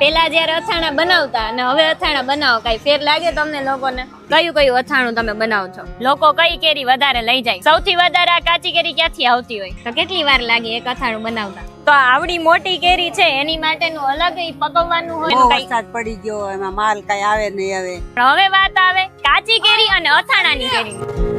પેલા જયારે અથાણા બનાવતા અને હવે અથાણા બનાવો કઈ ફેર લાગે તમને લોકોને? કયું કયું અથાણું તમે બનાવો છો? લોકો કઈ કેરી વધારે લઈ જાય? સૌથી વધારે આ કાચી કેરી ક્યાંથી આવતી હોય? તો કેટલી વાર લાગે એક અથાણું બનાવતા? તો આવડી મોટી કેરી છે એની માટેનું અલગ પકવવાનું હોય. વરસાદ પડી ગયો એમાં માલ કઈ આવે નહીં આવે પણ હવે વાત આવે કાચી કેરી અને અથાણાની કેરી.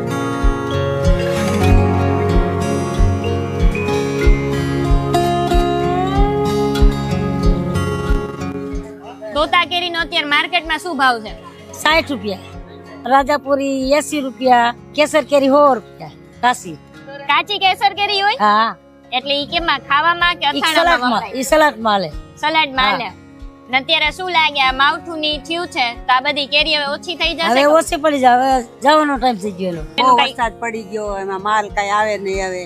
તોતા કેરીનો અત્યારે માર્કેટમાં શું ભાવ છે? સાઠ રૂપિયા. રાજાપુરી એસી રૂપિયા કેસર કેરી સો રૂપિયા કાશી કાચી કેસર કેરી હોય? હા. એટલે ઈ કેમાં ખાવામાં કે અથાણામાં ઈ સલાડમાં લે સલાડમાં. લે ને અત્યારે શું લાગે? આ માવઠું ની થયું છે? તો આ બધી કેરી હવે ઓછી થઈ જશે હવે ઓછી પડી જાય. હવે જવાનો ટાઈમ થઈ ગયો બહુ વરસાદ પડી ગયો એમાં માલ કઈ આવે નહીં હવે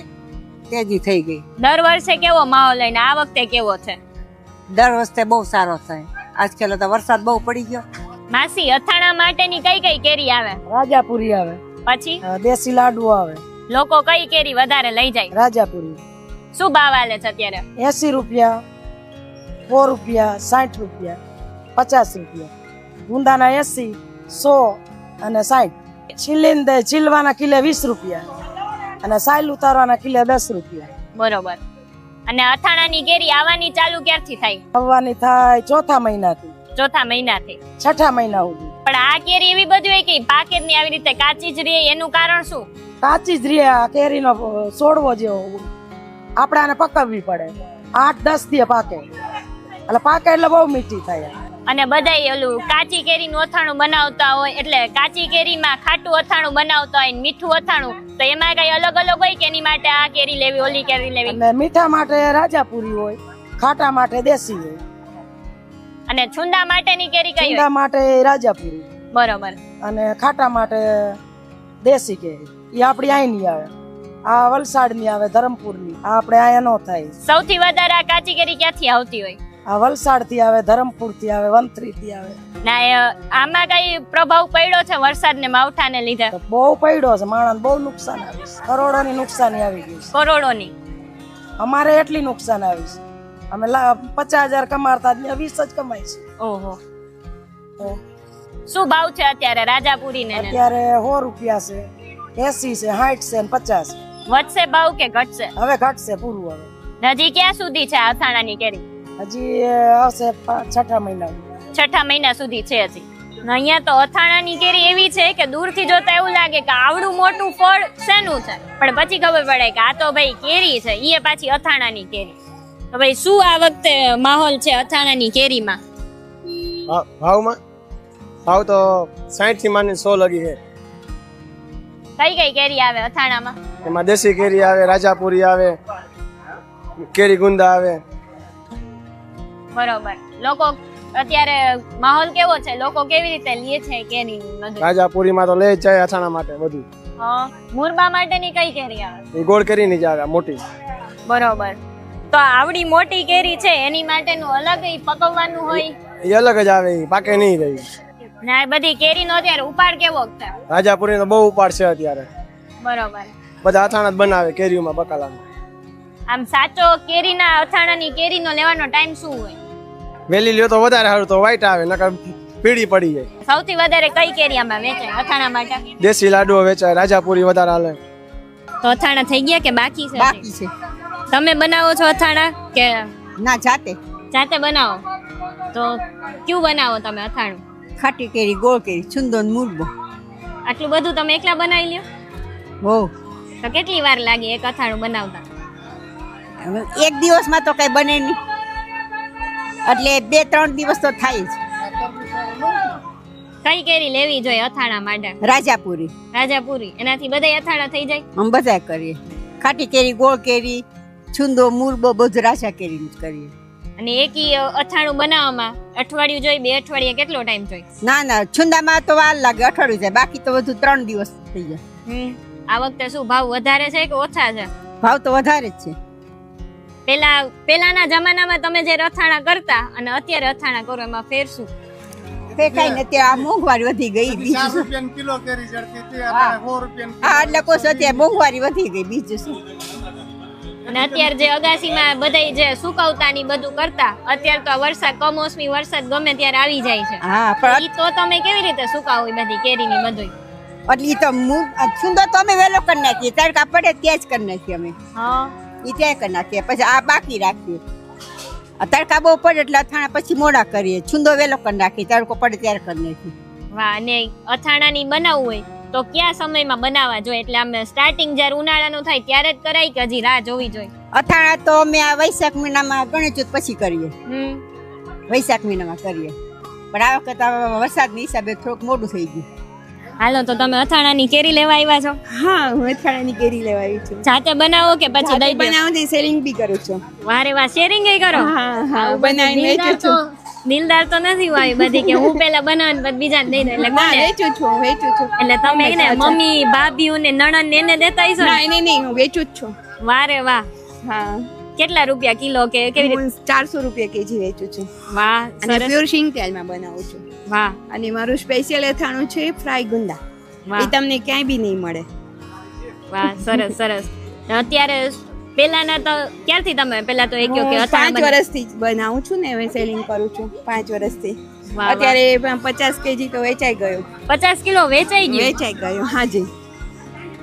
તેજી થઈ ગઈ. દર વર્ષે કેવો માહોલ હોય ને? આ વખતે કેવો છે? દર વખતે બહુ સારો થાય. આજકાલ તો વરસાદ બહુ પડી ગયો. માસી અથાણા માટેની કઈ કઈ કેરી આવે? રાજાપુરી આવે. પછી? દેશી લાડુ આવે. લોકો કઈ કેરી વધારે લઈ જાય? રાજાપુરી. શું ભાવ આલે છે અત્યારે? એસી રૂપિયા સો રૂપિયા સાઠ રૂપિયા પચાસ રૂપિયા. ગુંદાના એસી સો અને સાઠ. છીલીને દે છીલવાના કિલે વીસ રૂપિયા અને સાયલ ઉતારવાના કિલે દસ રૂપિયા. બરોબર. અને અથાણાની કેરી આવવાની ચાલુ ક્યારથી થાય? આવવાની થાય ચોથા મહિનાથી. ચોથા મહિનાથી. છઠ્ઠા મહિના સુધી. પણ આ કેરી એવી બધી હોય કે પાકે જ નહીં આવી રીતે કાચી જ રહે એનું કારણ શું? કાચી જ રહે આ કેરીનો છોડવો જેવો. આપણાને પકવવી પડે. આઠ દસ દિવસ પાકે. એટલે પાકે એટલે બહુ મીઠી થાય. અને બધાય ઓલું કાચી કેરીનું અથાણું બનાવતા હોય એટલે કાચી કેરીમાં ખાટું અથાણું બનાવતા હોય મીઠું અથાણું તો એમાં કઈ અલગ અલગ હોય કે એની માટે આ કેરી લેવી ઓલી કેરી લેવી? મીઠા માટે રાજાપુરી હોય ખાટા માટે દેશી હોય. અને છુંદા માટેની કેરી કઈ છુંદા માટે રાજાપુરી. બરોબર. અને ખાટા માટે દેશી કેરી. એ આપણી અહીંની આવે. આ વલસાડની આવે ધરમપુરની. આ આપણે અહીંયા નો થાય. સૌથી વધારે આ કાચી કેરી ક્યાંથી આવતી હોય? આ વલસાડથી આવે ધરમપુરથી આવે વંથલીથી આવે. ના આમાં કઈ પ્રભાવ પડ્યો છે વરસાદ ને માવઠાને લીધે? બહુ પડ્યો છે માણસ બહુ નુકસાન આવી છે. કરોડોની નુકસાની આવી ગઈ છે. કરોડોની? અમારે એટલી નુકસાન આવી છે. અમે પચાસ હજાર કમાતા ને વીસ જ કમાય છે. ઓહો. શું ભાવ છે અત્યારે રાજાપુરી ને? અત્યારે સો રૂપિયા છે એસી છે સાઠ છે પચાસ વધશે ભાવ કે ઘટશે? હવે ઘટશે પૂરું હવે. હજી ક્યાં સુધી છે અથાણાની કેરી? હજી આવશે છઠ્ઠા મહિના છઠ્ઠા મહિના સુધી છે હજી. અહીંયા તો અથાણાની કેરી એવી છે કે દૂરથી જોતા એવું લાગે કે આવડું મોટું ફળ શેનું છે? પણ પછી ખબર પડે કે આ તો ભાઈ કેરી છે એ પાછી અથાણાની કેરી. તો ભાઈ શું આ વખતે માહોલ છે અથાણાની કેરીમાં? ભાવમાં? ભાવ તો સાઠથી માની સો લગી છે. કઈ કઈ કેરી આવે અથાણામાં? એમાં દેશી કેરી આવે રાજાપુરી આવે કેરી ગુંદા આવે. બરોબર. લોકો અત્યારે માહોલ કેવો છે? લોકો કેવી રીતે લે છે કેરી રાજાપુરીમાં તો લે જ જાય અથાણા માટે બધું. હા મુરબા માટેની કઈ કેરી આવે? એ ગોળ કેરીની જ આવે મોટી. બરોબર. તો આવડી મોટી કેરી છે એની માટેનું અલગ પકવવાનું હોય? એ અલગ જ આવે પાકે નહીં રહી. ના બધી કેરીનો અત્યારે ઉપાડ કેવો છે? રાજાપુરી તો બહુ ઉપાડ છે અત્યારે. બરોબર. બધા અથાણા જ બનાવે કેરીઓમાં બકાલામાં આમ સાચો કેરીના અથાણાની કેરીનો લેવાનો ટાઈમ શું હોય? વેલી લ્યો તો વધારે સારું તો વ્હાઈટ આવે નકર પીળી પડી જાય. સૌથી વધારે કઈ કેરી આમાં વેચાય? અથાણા માટે? દેશી લાડુઓ વેચાય રાજાપુરી વધારે હાલે. તો અથાણા થઈ ગયા કે બાકી છે? બાકી છે. તમે બનાવો છો અથાણા કે ના જાતે. જાતે બનાવો? તો ક્યું બનાવો તમે અથાણું? ખાટી કેરી ગોળ કેરી છુંદો ને મૂળબો. આટલું બધું તમે એકલા બનાવી લ્યો? હો તો કેટલી વાર લાગી એક અથાણું બનાવતા? એક દિવસમાં તો કઈ બને નહીં. એટલે બે ત્રણ દિવસ તો થાય જ. કઈ કેરી લેવી જોઈએ અથાણા માટે? રાજાપુરી. રાજાપુરી. એનાથી બધા અથાણા થઈ જાય? આમ બધા કરીએ. ખાટી કેરી ગોળ કેરી છુંદો મુરબો બધું રાજા કેરી જ કરીએ. અને એકી અથાણું બનાવવામાં અઠવાડિયું જોઈ બે અઠવાડિયે કેટલો ટાઈમ જોઈ ના ના છુંદામાં તો વાર લાગે અઠવાડિયું જાય. બાકી તો બધું ત્રણ દિવસ થઈ જાય. આ વખતે શું ભાવ વધારે છે કે ઓછા છે? ભાવ તો વધારે જ છે. પેલા પેલાના જમાનામાં તમે જે રથાણા કરતા અને અત્યારે અથાણા કરો એમાં ફેર શું તે કઈ નથી આ મોંઘવારી વધી ગઈ બીજું રૂપિયા કિલો કેરી ચડતી હતી અત્યારે સો રૂપિયાની હા એટલે કોશ અત્યારે મોંઘવારી વધી ગઈ બીજું શું? અને અત્યારે જે અગાસીમાં બધાય જે સુકવતાની બધું કરતા અત્યારે તો આ વરસાદ કમોસમી વરસાદ ગમે ત્યારે આવી જાય છે. હા પણ ઈ તો તમે કેવી રીતે સુકાવો ઈ બધી કેરીની બધું એટલે ઈ તો છુંદો તો અમે વેલો કરી નાખીએ તડકા પડે ત્યાં જ કરી નાખીએ અમે. હા. એ ત્યાં કરી નાખીએ પછી આ બાકી રાખીએ. તડકા બહુ પડે એટલે અથાણા પછી મોડા કરીએ છુંદો વેલો કરી નાખીએ તડકો પડે ત્યારે કરી નાખીએ. વાહ અને અથાણાની બનાવવું હોય તો કયા સમયમાં બનાવવા જોઈએ? એટલે આમ સ્ટાર્ટિંગ જ્યારે ઉનાળાનું થાય ત્યારે જ કરાય કે હજી રાહ જોવી જોઈએ? અથાણા તો અમે આ વૈશાખ મહિનામાં ગણેશ પછી કરીએ. વૈશાખ મહિનામાં કરીએ. પણ આ વખત વરસાદની હિસાબે થોડુંક મોડું થઈ ગયું. હાલો તો તમે અથાણાની કેરી લેવા આવ્યા છો? હા હું અથાણાની કેરી લેવા આવી છું. જાતે બનાવો કે પછી દહીં બનાવું ને શેરિંગ બી કરું છું. વારે વાહ શેરિંગ કરો? હા હા બનાવીને વેચું છું. દિલદાર તો નથી આવી બધી કે હું પેલા બનાવું પછી બીજાને દઈ દઉં. એટલે કોને? વેચું છું વેચું છું. એટલે તમે એને મમ્મી ભાભીઓ ને નણંદ ને એને દેતા હશો ના? ને? એને નહીં હું વેચું જ છું. વારે વાહ હા. કેટલા રૂપિયા કિલો કે કેવી રીતે? ચારસો રૂપિયા કેજી વેચું છું. વાહ અને પ્યોર શીંગ તેલમાં બનાવું છું. વાહ. અને મારું સ્પેશિયલ અથાણું છે ફ્રાય ગુંદા. વાહ. એ તમને ક્યાંય બી નહીં મળે. વાહ સરસ સરસ. અત્યારે પેલાના તો ક્યારથી તમે પેલા તો એક કે પાંચ વર્ષથી બનાવું છું ને હવે સેલિંગ કરું છું પાંચ વર્ષથી. અત્યારે પચાસ કેજી તો વેચાઈ ગયું. પચાસ કિલો વેચાઈ ગયું? વેચાઈ ગયું હાજી.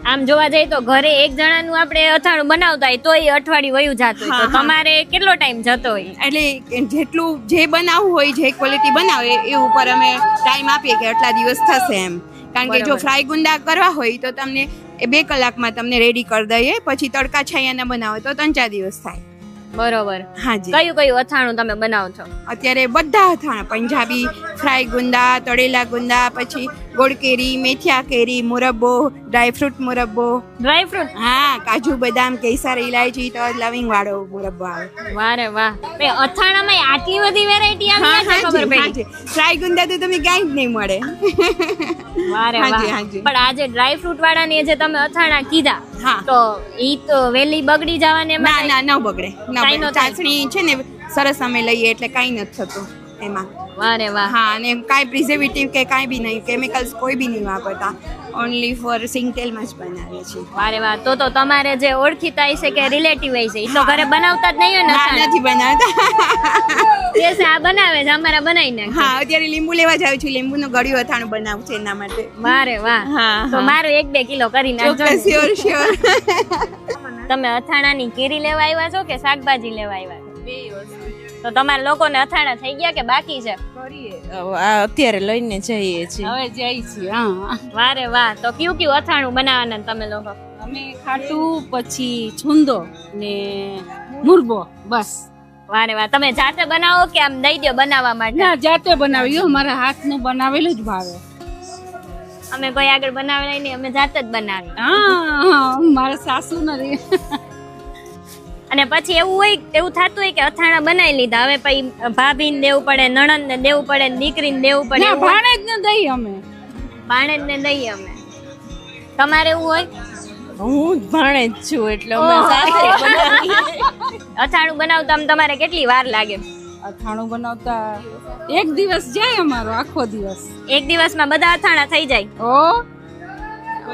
આમ જોવા જઈએ તો ઘરે એક જણાનું આપણે અથાણું બનાવતા હોય તો એ અઠવાડિયું વયું જતું હોય. તો. તમારે કેટલો ટાઈમ જતો હોય? એટલે જેટલું જે બનાવવું હોય જે ક્વોલિટી બનાવે એ ઉપર અમે ટાઈમ આપીએ કે આટલા દિવસ થશે એમ. કારણ કે જો ફ્રાય ગુંદા કરવા હોય તો તમને એ બે કલાકમાં તમને રેડી કરી દઈએ પછી તડકા છાયાના બનાવે તો ત્રણ ચાર દિવસ થાય. બરોબર. હાજી કયું કયું અથાણું તમે બનાવો છો? અત્યારે બધા અથાણા પંજાબી ફ્રાય ગુંદા તળેલા ગુંદા પછી ગોળ કેરી મેથિયા કેરી મુરબ્બો ડ્રાયફ્રૂટ મુરબ્બો. ડ્રાયફ્રૂટ હા કાજુ બદામ કેસર ઇલાયચી તો લવિંગ વાળો મુરબ્બો આવે. વારે વાહ. બે અથાણામાં આટલી બધી વેરાયટી આવી છે ખબર પડી? ટ્રાય ગુંદા તો તમે ક્યાંય જ નહીં મળે. વારે વાહ. પણ આજે ડ્રાયફ્રૂટ વાળાની જે તમે અથાણા કીધા હા. તો ઈ તો વેલી બગડી જવાને ના ના ન બગડે. કાંઈ. ચાસણી છે ને સરસ અમે લઈએ એટલે કાંઈ નથી થતું એમાં. વારે વાહ. હા અને કાંઈ પ્રિઝર્વેટિવ કે કાંઈ બી નહીં કેમિકલ્સ કોઈ બી નહીં વાપરતા. ઓનલી ફોર સિંગતેલમાં જ બનાવીએ છીએ વારે વાહ. તો તો તમારે જે ઓળખીતા હશે કે રિલેટિવ હશે એ તો ઘરે બનાવતા જ નહીં હોય ને નથી બનાવતા. તે આ બનાવે છે અમારા બનાવી નાખે. હા અત્યારે લીંબુ લેવા જાઉં છું લીંબુનું ગળ્યું અથાણું બનાવું છે એના માટે. મારે વાહ. હા તો મારું એક બે કિલો કરી નાખજો શ્યોર શ્યોર તમે અથાણાની કેરી લેવા આવ્યા છો કે શાકભાજી લેવા આવ્યા છો? તો તમારા લોકોને અથાણા થઈ ગયા કે બાકી છે? અત્યારે લઈને જઈએ છીએ. હવે જઈ છીએ હા. વારે વાહ. તો કયું કયું અથાણું બનાવવાના તમે લોકો? અમે ખાટું પછી છુંદો ને મુરબો બસ. વારે વાહ. તમે જાતે બનાવો કે આમ દઈ દો બનાવવા માટે? ના જાતે બનાવ્યું મારા હાથનું બનાવેલું જ ભાવે. અમે કોઈ આગળ બનાવેલા નહીં અમે જાતે જ બનાવી હા હા મારા સાસુ નથી અને પછી એવું હોય એવું થતું હોય કે અથાણા બનાવી લીધા. હવે પછી ભાભીને દેવું પડે નણંદને દેવું પડે ને દીકરીને દેવું પડે ના એવું હોય. ભાણે જ ન દઈ અમે. ભાણેજને દઈએ અમે. તમારે એવું હોય? હું જ ભાણેજ છું એટલે અમે અથાણું બનાવતા આમ તમારે કેટલી વાર લાગે? અથાણું બનાવતા એક દિવસ જાય અમારો આખો દિવસ. એક દિવસમાં બધા અથાણા થઈ જાય? ઓ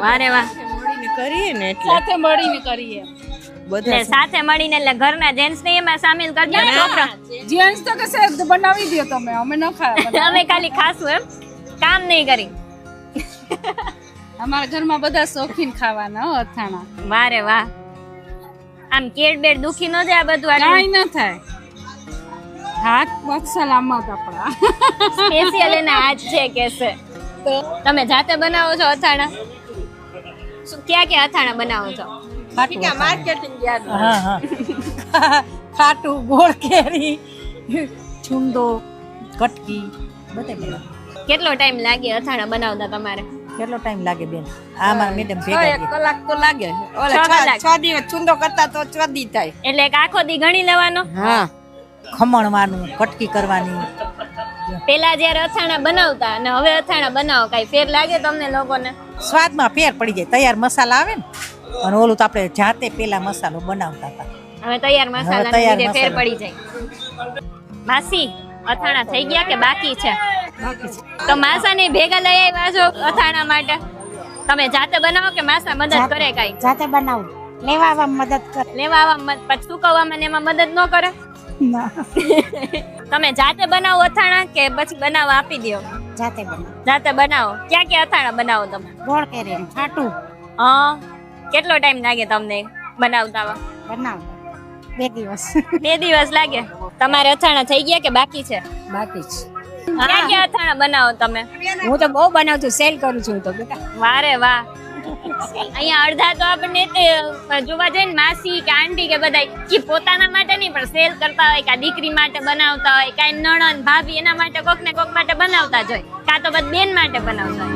વારે વાહ મળીને કરીએ ને એટલે. સાથે મળીને કરીએ. એટલે બધા સાથે મળીને એટલે ઘરના જેન્ટ્સ ને એમાં સામેલ કરજો છોકરા જેન્ટ્સ તો કે સાહેબ બનાવી દો તમે અમે ન ખાયા અમે ખાલી ખાશું એમ. કામ નહીં કરી. અમારા ઘરમાં બધા શોખીન ખાવાના હો અથાણા. વારે વાહ. આમ કેડ બેડ દુખી ન જાય આ બધું કાંઈ ન થાય. હાથ પગ સલામત આપણા. સ્પેશિયલ એના હાથ છે કે છે. તમે જાતે બનાવો છો અથાણા? શું ક્યાં ક્યાં અથાણા બનાવો છો? માર્કેટિંગ હા હા. ખાટું ગોળ કેરી છુંદો કટકી બધે. કેટલો ટાઈમ લાગે અથાણા બનાવતા તમારે? કેટલો ટાઈમ લાગે બેન? આ મારા મેડમ ભેગા કલાક તો લાગે. ઓલે છ છ કલાક. છ દિવસ છુંદો કરતા તો છ દી થાય. એટલે એક આખો દી ગણી લેવાનો? હા. ખમણવાનું કટકી કરવાની. પેલા જ્યારે અથાણા બનાવતા અને હવે અથાણા બનાવો કઈ ફેર લાગે તમને લોકોને? સ્વાદમાં ફેર પડી જાય. તૈયાર મસાલા આવે ને અને ઓલું તો આપણે જાતે પેલા મસાલો બનાવતા હતા. હવે તૈયાર મસાલા તૈયાર લીધે ફેર પડી જાય. માસી અથાણા થઈ ગયા કે બાકી છે? તો માસાને ભેગા લઈ આવ્યા છો અથાણા માટે? તમે જાતે બનાવો કે માસા મદદ કરે કઈ? જાતે બનાવું. લેવા આવવા મદદ કરે. લેવા આવવા પછી સુકવવામાં ને એમાં મદદ ન કરે? તમે જાતે બનાવો અથાણા કે પછી બનાવવા આપી દો જાતે બનાવો. જાતે બનાવો. ક્યાં ક્યાં અથાણા બનાવો તમે? ગોળ કેરી છાટું. હા. કેટલો ટાઈમ લાગે તમને બનાવતા બનાવતા. બે દિવસ. બે દિવસ લાગે? તમારે અથાણા થઈ ગયા કે બાકી છે? બાકી છે ક્યાં ક્યાં અથાણા બનાવો તમે? હું તો બહુ બનાવું છું સેલ કરું છું તો બેટા. વારે વાહ. અહીંયા અડધા તો આપણને તે જોવા જઈએ ને માસી કે આંટી કે બધા કે પોતાના માટે નહીં પણ સેલ કરતા હોય કે દીકરી માટે બનાવતા હોય કાંઈ નણંદ ભાભી એના માટે કોક ને કોક માટે બનાવતા જ હોય. કાં તો બધા બેન માટે બનાવતા હોય.